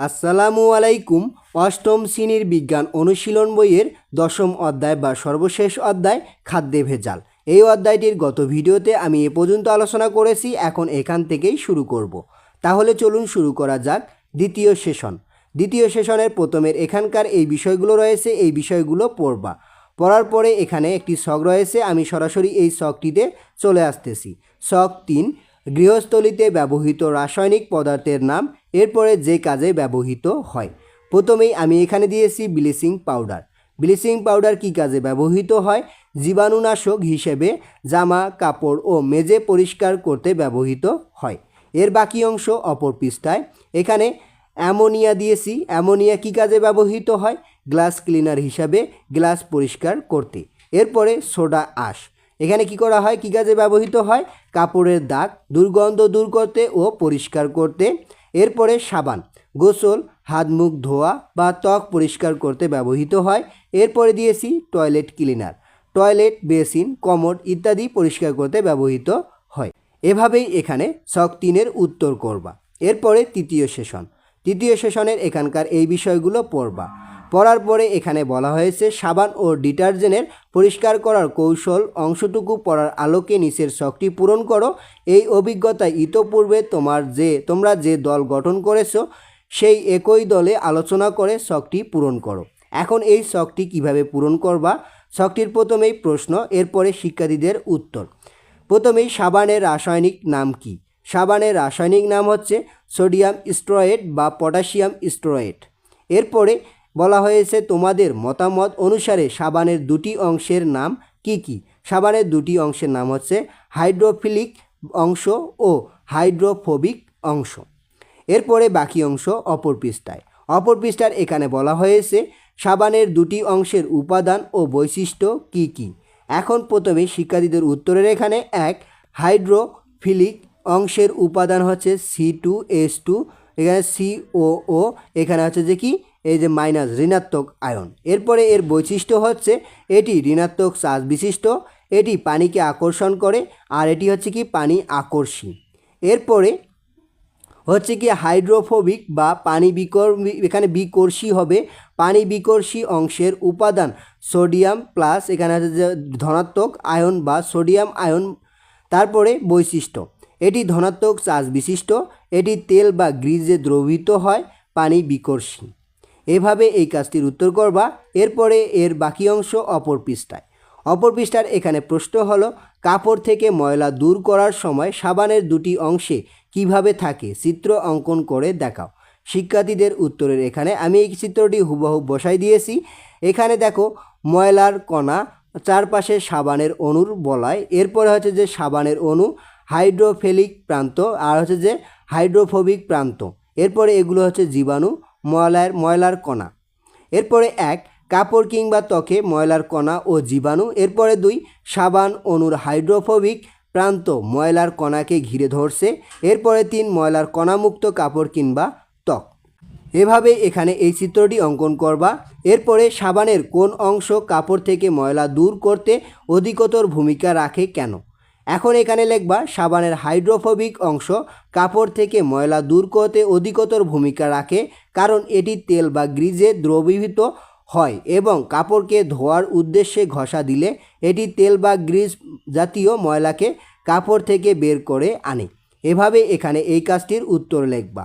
আসসালামু আলাইকুম, অষ্টম শ্রেণির বিজ্ঞান অনুশীলন বইয়ের দশম অধ্যায় বা সর্বশেষ অধ্যায়, খাদ্যে ভেজাল। এই অধ্যায়টির গত ভিডিওতে আমি এ পর্যন্ত আলোচনা করেছি, এখন এখান থেকেই শুরু করব। তাহলে চলুন শুরু করা যাক দ্বিতীয় সেশন। দ্বিতীয় সেশনের প্রথমের এখানকার এই বিষয়গুলো রয়েছে, এই বিষয়গুলো পড়বা। পড়ার পরে এখানে একটি শখ রয়েছে, আমি সরাসরি এই শখটিতে চলে আসতেছি। শখ তিন, গৃহস্থলিতে ব্যবহৃত রাসায়নিক পদার্থের নাম এরপরে যে কাজে ব্যবহৃত হয়। প্রথমেই আমি এখানে দিয়েছি ব্লিচিং পাউডার। ব্লিচিং পাউডার কী কাজে ব্যবহৃত হয়? জীবাণুনাশক হিসেবে জামা, কাপড় ও মেজে পরিষ্কার করতে ব্যবহৃত হয়। এর বাকি অংশ অপর পৃষ্ঠায়। এখানে অ্যামোনিয়া দিয়েছি। অ্যামোনিয়া কী কাজে ব্যবহৃত হয়? গ্লাস ক্লিনার হিসাবে গ্লাস পরিষ্কার করতে। এরপরে সোডা আঁশ। এখানে কি করা হয়? কী কাজে ব্যবহৃত হয়? কাপড়ের দাগ, দুর্গন্ধ দূর করতে ও পরিষ্কার করতে। এরপরে সাবান, গোসল, হাত, মুখ, ধোয়া বা ত্বক পরিষ্কার করতে ব্যবহৃত হয়। এরপরে দিয়েছি toilet cleaner. Toilet, basin, commode ইত্যাদি পরিষ্কার করতে ব্যবহৃত হয়। এভাবেই এখানে শখ তিনের উত্তর করবা। এরপরে তৃতীয় সেশন। তৃতীয় সেশনের এখানকার এই বিষয়গুলো পড়বা। পড়ার পরে এখানে বলা হয়েছে, সাবান ও ডিটারজেন্টের পরিষ্কার করার কৌশল অংশটুকু পড়ার আলোকে নিচের শখটি পূরণ করো। এই অভিজ্ঞতায় ইতোপূর্বে তোমার যে, তোমরা যে দল গঠন করেছ, সেই একই দলে আলোচনা করে শখটি পূরণ করো। এখন এই শখটি কীভাবে পূরণ করবা? শখটির প্রথমেই প্রশ্ন, এরপরে শিক্ষার্থীদের উত্তর। প্রথমেই সাবানের রাসায়নিক নাম কি? সাবানের রাসায়নিক নাম হচ্ছে সোডিয়াম স্টেরয়েড বা পটাশিয়াম স্টেরয়েড। এরপরে বলা হয়েছে, তোমাদের মতামত অনুসারে সাবানের দুটি অংশের নাম কি কি? সাবানের দুটি অংশের নাম হচ্ছে হাইড্রোফিলিক অংশ ও হাইড্রোফোবিক অংশ। এরপরে বাকি অংশ অপর পৃষ্ঠায়। অপর পৃষ্ঠার এখানে বলা হয়েছে, সাবানের দুটি অংশের উপাদান ও বৈশিষ্ট্য কি কি? এখন প্রথমে শিক্ষার্থীদের উত্তরের এখানে এক, হাইড্রোফিলিক অংশের উপাদান হচ্ছে সি টু এস টু, এখানে সি ও এখানে হচ্ছে যে কি? এই যে মাইনাস ঋণাত্মক আয়ন। এরপরে এর বৈশিষ্ট্য হচ্ছে এটি ঋণাত্মক চার্জ বিশিষ্ট, এটি পানিকে আকর্ষণ করে, আর এটি হচ্ছে কি পানি আকর্ষী। এরপরে হচ্ছে কি হাইড্রোফোবিক বা পানি বিকর এখানে বিকর্ষী হবে। পানি বিকর্ষী অংশের উপাদান সোডিয়াম প্লাস এখানে আছে যে ধনাত্মক আয়ন বা সোডিয়াম আয়ন। তারপরে বৈশিষ্ট্য, এটি ধনাত্মক চার্জ বিশিষ্ট, এটি তেল বা গ্রিজে দ্রবিত হয়, পানি বিকর্ষী। এভাবে এই কাজটির উত্তর করবা। এরপরে এর বাকি অংশ অপর পৃষ্ঠায়। অপর পৃষ্ঠার এখানে প্রশ্ন হলো, কাপড় থেকে ময়লা দূর করার সময় সাবানের দুটি অংশে কীভাবে থাকে চিত্র অঙ্কন করে দেখাও। শিক্ষার্থীদের উত্তরের এখানে আমি এই চিত্রটি হুবহু বসাই দিয়েছি। এখানে দেখো, ময়লার কণা চারপাশে সাবানের অণুর বলায়, এরপরে হচ্ছে যে সাবানের অণু হাইড্রোফেলিক প্রান্ত, আর হচ্ছে যে হাইড্রোফোবিক প্রান্ত। এরপরে এগুলো হচ্ছে জীবাণু ময়লার ময়লার কণা। এরপরে এক, কাপড় কিংবা ত্বকে ময়লার কণা ও জীবাণু। এরপরে দুই, সাবান অণুর হাইড্রোফোবিক প্রান্ত ময়লার কণাকে ঘিরে ধরছে। এরপরে তিন, ময়লার কণামুক্ত কাপড় কিংবা ত্বক। এভাবে এখানে এই চিত্রটি অঙ্কন করবা। এরপরে সাবানের কোন অংশ কাপড় থেকে ময়লা দূর করতে অধিকতর ভূমিকা রাখে কেন? এখন এখানে লেখবা, সাবানের হাইড্রোফোবিক অংশ কাপড় থেকে ময়লা দূর করতে অধিকতর ভূমিকা রাখে, কারণ এটি তেল বা গ্রিজে দ্রবীভূত হয় এবং কাপড়কে ধোয়ার উদ্দেশ্যে ঘষা দিলে এটি তেল বা গ্রিজ জাতীয় ময়লাকে কাপড় থেকে বের করে আনে। এভাবে এখানে এই কাজটির উত্তর লিখবা।